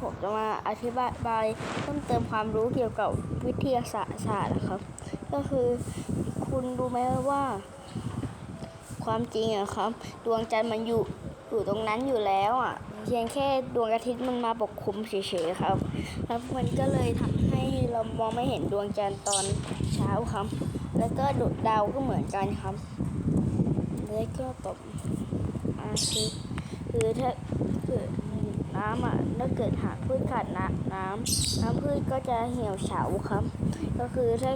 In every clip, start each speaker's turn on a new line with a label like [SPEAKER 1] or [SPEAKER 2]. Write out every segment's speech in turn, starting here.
[SPEAKER 1] ผมจะมาอธิบายบายเพิ่มเติมความรู้เกี่ยวกับวิทยาศาสตร์นะครับ ก็คือคุณรู้ไหมว่าความจริงอะครับ ดวงจันทร์มันอยู่อยู่ตรงนั้นอยู่แล้วอะเพียงแค่ดวงอาทิตย์มันมาปกคลุมเฉยๆครับ แล้วมันก็เลยทำให้เรามองไม่เห็นดวงจันทร์ตอนเช้าครับ แล้วก็ดวงดาวก็เหมือนกันครับแล้วก็ตบอาคือคือถ้าคือ น้ำอะถ้าเกิดหากพืชขาดน้ำน้ำน้ำพืชก็จะเหี่ยวเฉาครับ ก็คือถ้า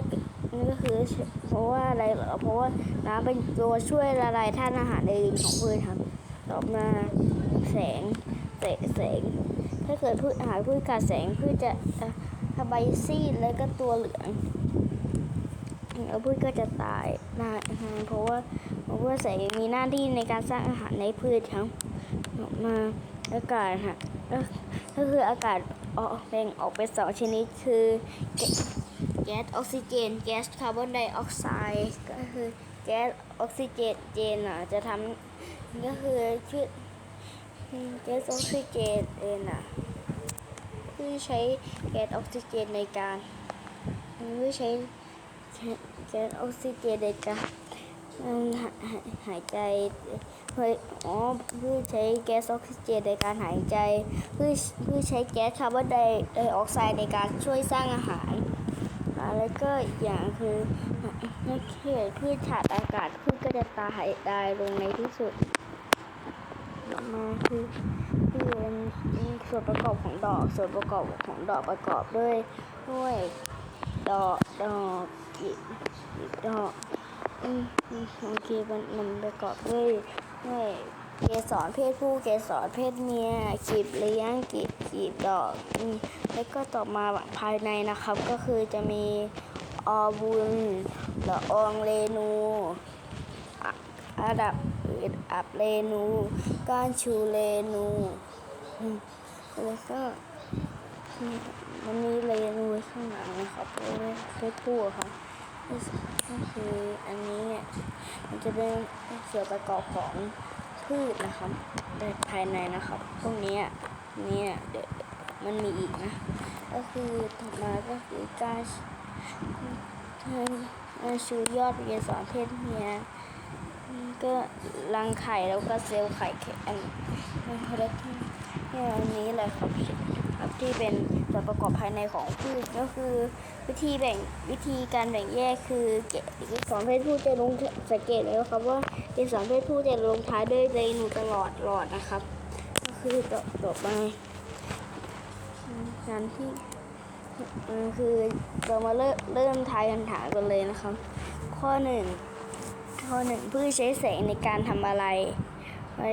[SPEAKER 1] นี่ก็คือเพราะว่าอะไรเหรอเพราะว่าน้ำเป็นตัวช่วยละลายธาตุอาหารในดินของพืชครับ ต่อมาแสงแสงแสง ถ้าเกิดพืชหากพืชขาดแสงพืชจะทำใบซีดแล้วก็ตัวเหลืองแล้วพืชก็จะตายนะเพราะว่าเพราะว่าแสงมีหน้าที่ในการสร้างอาหารในพืชครับออกมาอากาศฮะ ก็คืออากาศออกแบ่งออกเป็นสองชนิดคือแก๊สออกซิเจน แก๊สคาร์บอนไดออกไซด์ก็คือแก๊สออกซิเจนเจนอะจะทำก็คือชื่อแก๊สออกซิเจนเองอะคือใช้แก๊สออกซิเจนในการคือใช้แก๊สออกซิเจนในการหายใจ อ๋อเพื่อใช้แก๊สออกซิเจนในการหายใจเพื่อเพื่อใช้แก๊สคาร์บอนไดออกไซด์ในการช่วยสร้างอาหารอ่าแล้วก็อีกอย่างคือเมื่อเกิดพืชขาดอากาศพืชก็จะตายตายลงในที่สุดต่อมาคือคือเป็นส่วนประกอบของดอก ส่วนประกอบของดอกประกอบด้วยด้วยดอกดอกกีบกีบดอกโอเคมันมันประกอบด้วย ด้วยเกสรเพศผู้เกสรเพศเมียกีบเลี้ยงกีบกีบดอกอืมแล้วก็ต่อมาภายในนะครับ ก็คือจะมีอบุลละอองเรนูอะอาดับอืดอับเรนูก้านชูเรนูแล้วก็มันมีเรนูข้างหลังนะครับเพศผู้ครับ ก็คืออันนี้เนี่ยมันจะเป็นส่วนประกอบของพืชนะครับในภายในนะครับ พวกนี้เนี่ยเดี๋ยวมันมีอีกนะ ก็คือถัดมาก็คือการการชูยอดเกสรเพศเมียก็รังไข่แล้วก็เซลล์ไข่แข็งมันเขาเรียกเนี่ยอันนี้เลยครับครับ ที่เป็นส่วนประกอบภายในของพืชก็คือ วิธีแบ่งวิธีการแบ่งแยกคือเกสรเพศผู้จะลงสังเกตไหมครับว่าเกสรเพศผู้จะลงท้ายด้วยเรนูตลอดหลอดนะครับ ก็คือต่อต่อไปการที่อ่อคือเรามาเริ่มเริ่มทายคำถามกันเลยนะครับ ข้อหนึ่งข้อหนึ่งพืชใช้แสงในการทำอะไรไว้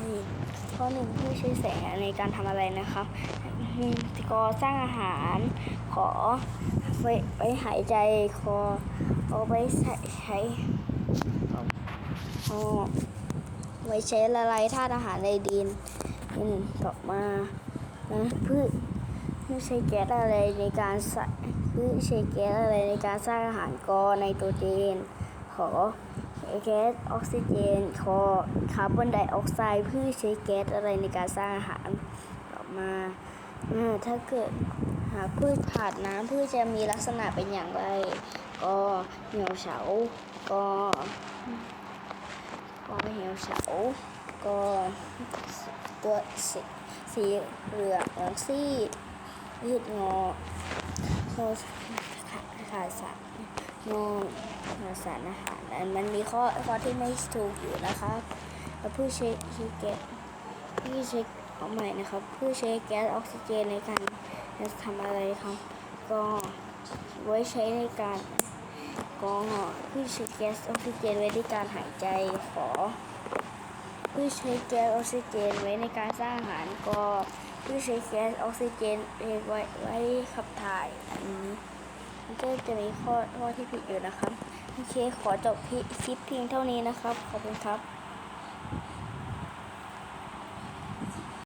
[SPEAKER 1] นี่ ข้อหนึ่งพืชใช้แสงในการทำอะไรนะครับก่อสร้างอาหาร ขอไว้ไว้หายใจคอเอาไว้ใช้ใช้เอาไว้ใช้ละลายธาตุอาหารในดินอืมต่อมาพืชพืชใช้แก๊สอะไรในการใส่พืชใช้แก๊สอะไรในการสร้างอาหารกอไนโตรเจน ขอ แก๊สออกซิเจนคอคาร์บอนไดออกไซด์พืชใช้แก๊สอะไรในการสร้างอาหารต่อมาถ้าเกิดหากพืชขาดน้ำพืชจะมีลักษณะเป็นอย่างไร ก็เหี่ยวเฉาก็ก็เหี่ยวเฉาก็ตัวสีสีเหลืองซีดยืดงอก็ขาดขาดสาร ดสารอาหารอันมันมีข้อข้อที่ไม่ถูกอยู่นะครับแล้วพืชใช้ใช้แก๊สพืชใช้เอาใหม่นะครับพืชใช้แก๊สออกซิเจนในการทำอะไรครับก็ไว้ใช้ในการกองเพื่อใช้แก๊สออกซิเจนไว้ในการหายใจขอเพื่อใช้แก๊สออกซิเจนไว้ในการสร้างอาหารก็เพื่อใช้แก๊สออกซิเจนไว้ไว้ขับถ่ายอันนี้ ก็จะมีข้อข้อที่ผิดอยู่นะครับ โอเค ขอจบคลิปเพียงเท่านี้นะครับ ขอบคุณครับ